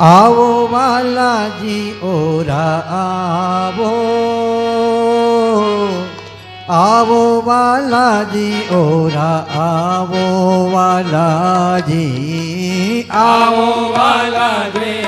આવો વાલાજી ઓરા આવો. આવો વાલાજી ઓરા આવો વાલાજી આવો વાલા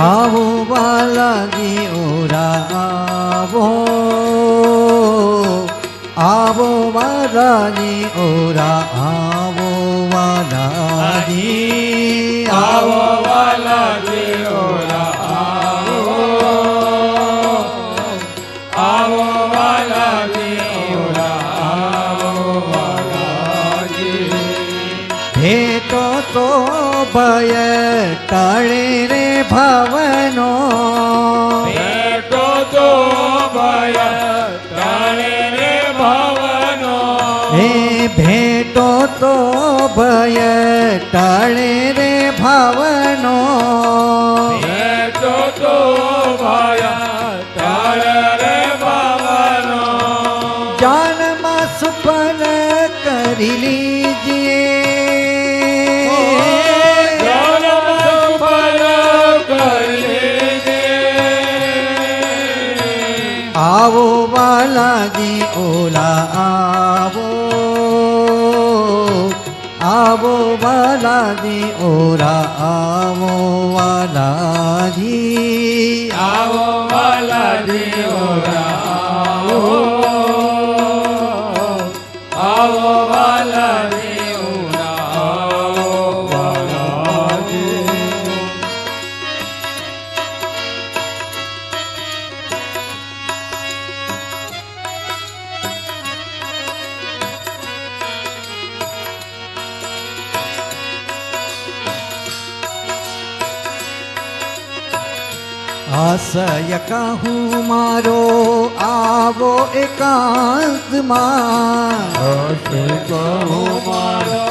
આવો બાલાજી ઓરા આવો. આવો બાલાજી ઓરા આવો બાલાજી આવો. બાલાજી ઓરા આવો આવો બાલાજી ભય ટાળે રે ભવનો ભેટો તો ભય તાણે રે ભવનો હે ભેટો તો ભય ટાળે રે ભાવનો ભેટો તો ભય તાણે રે ભવનો જાનમાં સુફલ કરી વાલાજી ઓલા આવો આવો વાલાજી ઓરા આવો વાલાજી આવો વાલા દેવરા આશય કહું મારો આવો એકાંતમાં હશે કહું મારો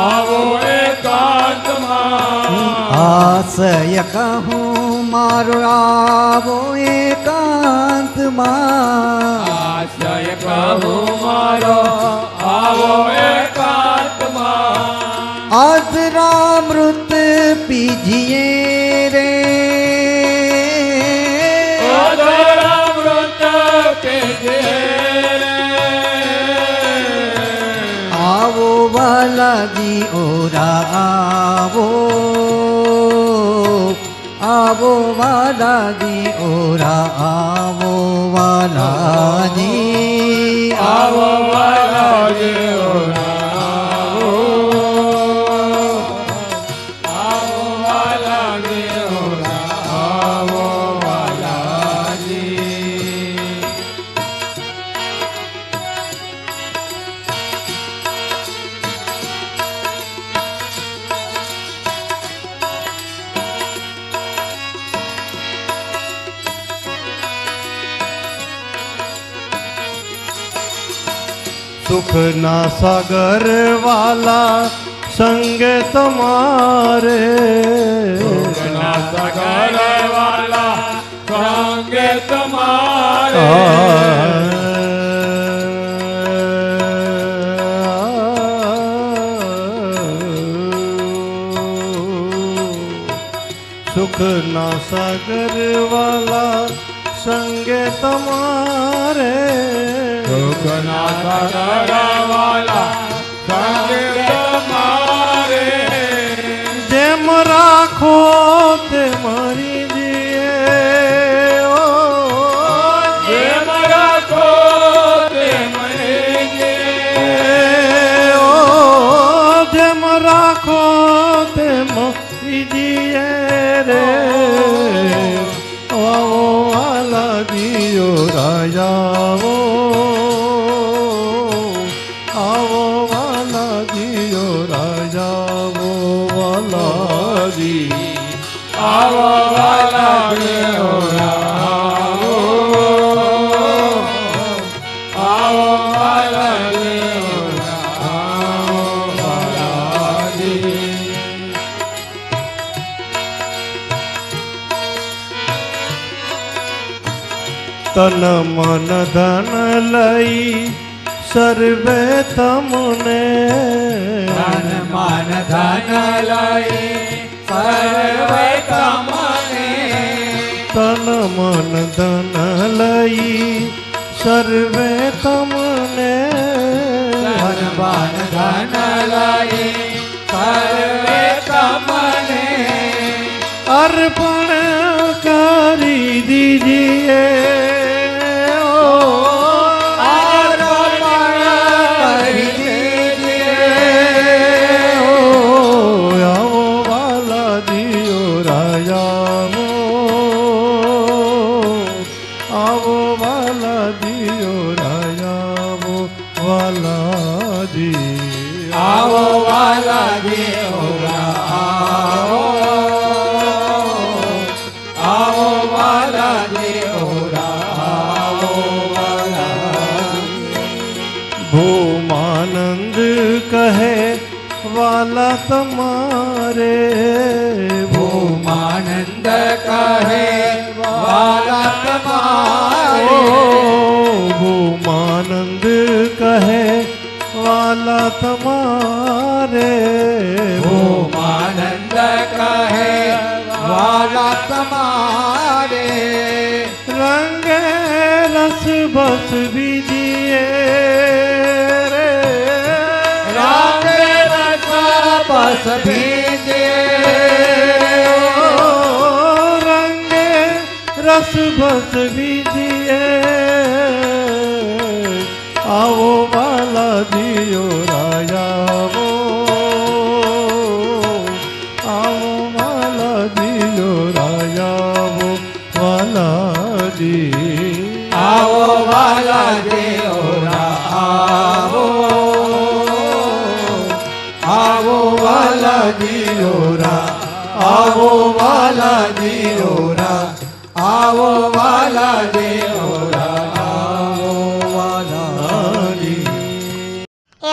આવો એકાંતમાં આશય કહું મારો આવો એકાંતમાં આશય કહું મારો આવો એકાંતમાં આદરામૃત પીજીએ વાલાજી ઓરા આવો આવો વાલાજી ઓરા આવો વાલાજી આવો વાલા દેવરા સુખના સાગર વાલા સંગે તમારે. સુખના સાગર વાલા સંગે તમારે. સુખના સાગર વાલા સંગે તમારે. સુખના સગર વાલા સંગે તમારે. જેમ રાખો તે મારી मन धन लई सर्वे तमने। धन मन धन लई सर्वे तमने। तन मन धन लई सर्वे तमने। धन मन धन लई सर्वे तमने। अर्पण करी दीजिए। આવો વાલા દેવરા આવો આવો વાલા દેવરા આવો ભૂમાનંદ કહે વાલા તમારે ભૂમાનંદ કહે વાલા તમારે तुम्हारे वो आनंद कहे वाला तुम्हारे रंग रस बस भी दिए रंग रस बस भी दिए। रंग रस बस भी दिए આવો વાલા દિયો રાયાવો આવો વાલા દિયો રાયાવો વાલાજી. આવો વાલા દેવરા આવો આવો વાલા દિયોરા આવો વાલા દિયોરા આવો વાલા દેવરા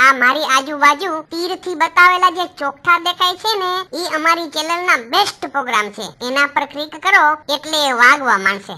આ મારી આજુબાજુ તીરથી બતાવેલા જે ચોખા દેખાય છે ને એ અમારી ચેનલના બેસ્ટ પ્રોગ્રામ છે. એના પર ક્લિક કરો એટલે વાગવા માંડશે.